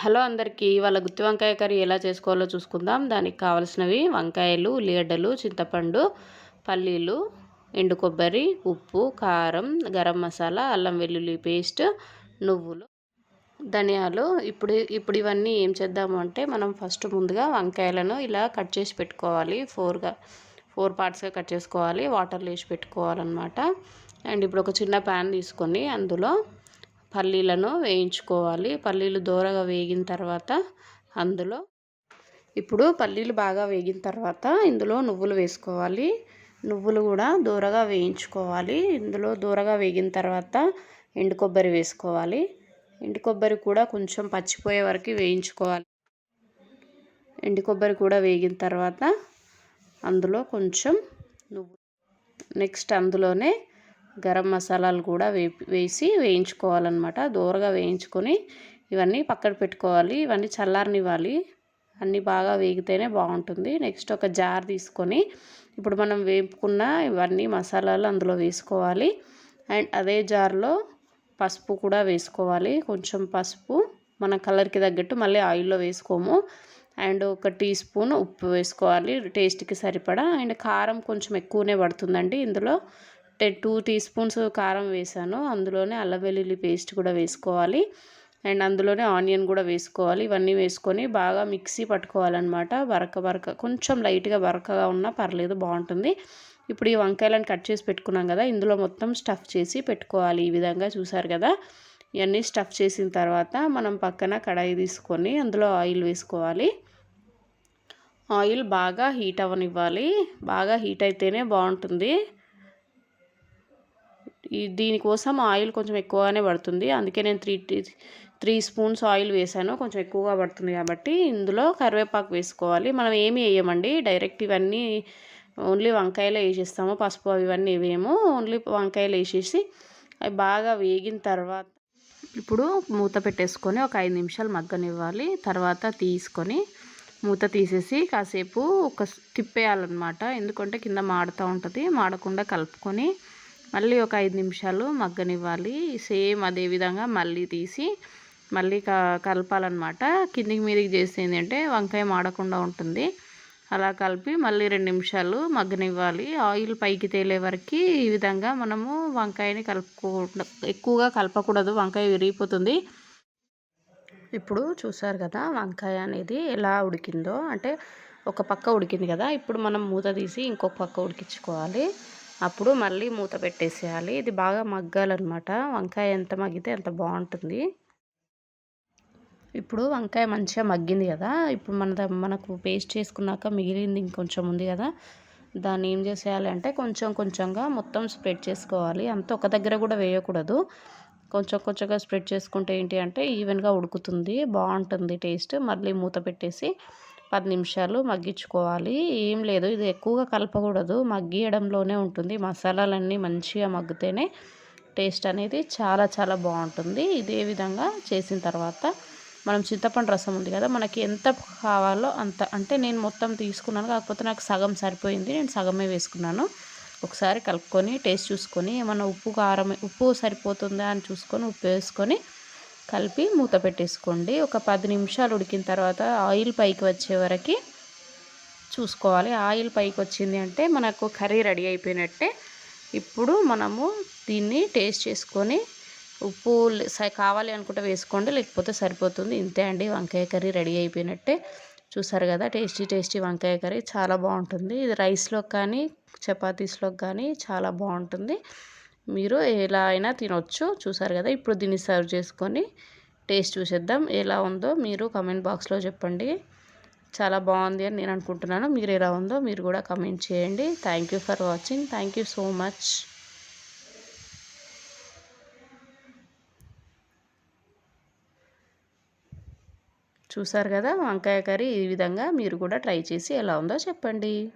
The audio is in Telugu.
హలో అందరికీ ఇవాళ గుత్తి వంకాయ కర్రీ ఎలా చేసుకోవాలో చూసుకుందాం. దానికి కావలసినవి వంకాయలు ఉల్లిగడ్డలు చింతపండు పల్లీలు ఎండు కొబ్బరి ఉప్పు కారం గరం మసాలా అల్లం వెల్లుల్లి పేస్ట్ నువ్వులు ధనియాలు. ఇప్పుడు ఇప్పుడు ఇవన్నీ ఏం చేద్దాము అంటే మనం ఫస్ట్ ముందుగా వంకాయలను ఇలా కట్ చేసి పెట్టుకోవాలి. ఫోర్గా ఫోర్ పార్ట్స్గా కట్ చేసుకోవాలి. వాటర్లో వేసి పెట్టుకోవాలన్నమాట. అండ్ ఇప్పుడు ఒక చిన్న ప్యాన్ తీసుకొని అందులో పల్లీలను వేయించుకోవాలి. పల్లీలు దూరగా వేగిన తర్వాత అందులో ఇప్పుడు పల్లీలు బాగా వేగిన తర్వాత ఇందులో నువ్వులు వేసుకోవాలి. నువ్వులు కూడా దూరగా వేయించుకోవాలి. ఇందులో దూరగా వేగిన తర్వాత ఎండు కొబ్బరి వేసుకోవాలి. ఎండు కొబ్బరి కూడా కొంచెం పచ్చిపోయే వరకు వేయించుకోవాలి. ఎండు కొబ్బరి కూడా వేగిన తర్వాత అందులో కొంచెం నువ్వు నెక్స్ట్ అందులోనే గరం మసాలాలు కూడా వేపి వేసి వేయించుకోవాలన్నమాట. దూరగా వేయించుకొని ఇవన్నీ పక్కన పెట్టుకోవాలి. ఇవన్నీ చల్లారనివ్వాలి. అన్నీ బాగా వేగితేనే బాగుంటుంది. నెక్స్ట్ ఒక జార్ తీసుకొని ఇప్పుడు మనం వేపుకున్న ఇవన్నీ మసాలాలు అందులో వేసుకోవాలి. అండ్ అదే జార్లో పసుపు కూడా వేసుకోవాలి. కొంచెం పసుపు మన కలర్కి తగ్గట్టు మళ్ళీ ఆయిల్లో వేసుకోము. అండ్ ఒక టీ స్పూన్ ఉప్పు వేసుకోవాలి టేస్ట్కి సరిపడా. అండ్ కారం కొంచెం ఎక్కువనే పడుతుందండి ఇందులో. టూ టీ స్పూన్స్ కారం వేసాను. అందులోనే అల్లం వెల్లుల్లి పేస్ట్ కూడా వేసుకోవాలి. అండ్ అందులోనే ఆనియన్ కూడా వేసుకోవాలి. ఇవన్నీ వేసుకొని బాగా మిక్సీ పట్టుకోవాలన్నమాట. బరక బరక కొంచెం లైట్గా బరకగా ఉన్నా పర్లేదు బాగుంటుంది. ఇప్పుడు ఈ వంకాయలను కట్ చేసి పెట్టుకున్నాం కదా ఇందులో మొత్తం స్టఫ్ చేసి పెట్టుకోవాలి. ఈ విధంగా చూసారు కదా ఇవన్నీ స్టఫ్ చేసిన తర్వాత మనం పక్కన కడాయి తీసుకొని అందులో ఆయిల్ వేసుకోవాలి. ఆయిల్ బాగా హీట్ అవ్వనివ్వాలి. బాగా హీట్ అయితేనే బాగుంటుంది. దీనికోసం ఆయిల్ కొంచెం ఎక్కువగానే పడుతుంది. అందుకే నేను త్రీ త్రీ స్పూన్స్ ఆయిల్ వేసాను. కొంచెం ఎక్కువగా పడుతుంది కాబట్టి ఇందులో కరివేపాకు వేసుకోవాలి. మనం ఏమి వేయమండి. డైరెక్ట్ ఇవన్నీ ఓన్లీ వంకాయలు వేసేస్తాము. పసుపు ఇవన్నీ వేయము. ఓన్లీ వంకాయలు వేసేసి అవి బాగా వేగిన తర్వాత ఇప్పుడు మూత పెట్టేసుకొని ఒక ఐదు నిమిషాలు మగ్గనివ్వాలి. తర్వాత తీసుకొని మూత తీసేసి కాసేపు ఒక తిప్పేయాలన్నమాట. ఎందుకంటే కింద మాడుతూ ఉంటుంది. మాడకుండా కలుపుకొని మళ్ళీ ఒక ఐదు నిమిషాలు మగ్గనివ్వాలి. సేమ్ అదే విధంగా మళ్ళీ తీసి మళ్ళీ క కలపాలన్నమాట. కిందికి మీదికి చేస్తే ఏంటంటే వంకాయ మాడకుండా ఉంటుంది. అలా కలిపి మళ్ళీ రెండు నిమిషాలు మగ్గనివ్వాలి. ఆయిల్ పైకి తేలే వరకు ఈ విధంగా మనము వంకాయని కలుపుకో ఎక్కువగా కలపకూడదు. వంకాయ విరిగిపోతుంది. ఇప్పుడు చూసారు కదా వంకాయ అనేది ఎలా ఉడికిందో. అంటే ఒక పక్క ఉడికింది కదా. ఇప్పుడు మనం మూత తీసి ఇంకొక పక్క ఉడికించుకోవాలి. అప్పుడు మళ్ళీ మూత పెట్టేసేయాలి. ఇది బాగా మగ్గాలన్నమాట. వంకాయ ఎంత మగ్గితే అంత బాగుంటుంది. ఇప్పుడు వంకాయ మంచిగా మగ్గింది కదా. ఇప్పుడు మన మనకు పేస్ట్ చేసుకున్నాక మిగిలింది ఇంకొంచెం ఉంది కదా. దాన్ని ఏం చేసేయాలి అంటే కొంచెం కొంచెంగా మొత్తం స్ప్రెడ్ చేసుకోవాలి. అంత ఒక దగ్గర కూడా వేయకూడదు. కొంచెం కొంచెంగా స్ప్రెడ్ చేసుకుంటే ఏంటి అంటే ఈవెన్గా ఉడుకుతుంది. బాగుంటుంది టేస్ట్. మళ్ళీ మూత పెట్టేసి పది నిమిషాలు మగ్గించుకోవాలి. ఏం లేదు ఇది ఎక్కువగా కలపకూడదు. మగ్గియడంలోనే ఉంటుంది. మసాలాలన్నీ మంచిగా మగ్గితేనే టేస్ట్ అనేది చాలా చాలా బాగుంటుంది. ఇదే విధంగా చేసిన తర్వాత మనం చింతపండు రసం ఉంది కదా మనకి ఎంత కావాలో అంత అంటే నేను మొత్తం తీసుకున్నాను. కాకపోతే నాకు సగం సరిపోయింది. నేను సగమే వేసుకున్నాను. ఒకసారి కలుపుకొని టేస్ట్ చూసుకొని ఏమన్నా ఉప్పు కారం ఉప్పు సరిపోతుందా అని చూసుకొని ఉప్పు వేసుకొని కలిపి మూత పెట్టేసుకోండి. ఒక పది నిమిషాలు ఉడికిన తర్వాత ఆయిల్ పైకి వచ్చే వరకు చూసుకోవాలి. ఆయిల్ పైకి వచ్చింది అంటే మనకు కర్రీ రెడీ అయిపోయినట్టే. ఇప్పుడు మనము దీన్ని టేస్ట్ చేసుకొని ఉప్పు కావాలి అనుకుంటే వేసుకోండి లేకపోతే సరిపోతుంది. ఇంతే అండి వంకాయ కర్రీ రెడీ అయిపోయినట్టే. చూసారు కదా టేస్టీ టేస్టీ వంకాయ కర్రీ. చాలా బాగుంటుంది. ఇది రైస్లో కానీ చపాతీస్లో కానీ చాలా బాగుంటుంది. మీరు ఎలా అయినా తినొచ్చు. చూసారు కదా ఇప్పుడు దీన్ని సర్వ్ చేసుకొని టేస్ట్ చూసేద్దాం. ఎలా ఉందో మీరు కమెంట్ బాక్స్లో చెప్పండి. చాలా బాగుంది అని నేను అనుకుంటున్నాను. మీరు ఎలా ఉందో మీరు కూడా కమెంట్ చేయండి. Thank for watching. Thank so much. చూసారు కదా వంకాయ కర్రీ ఈ విధంగా మీరు కూడా ట్రై చేసి ఎలా ఉందో చెప్పండి.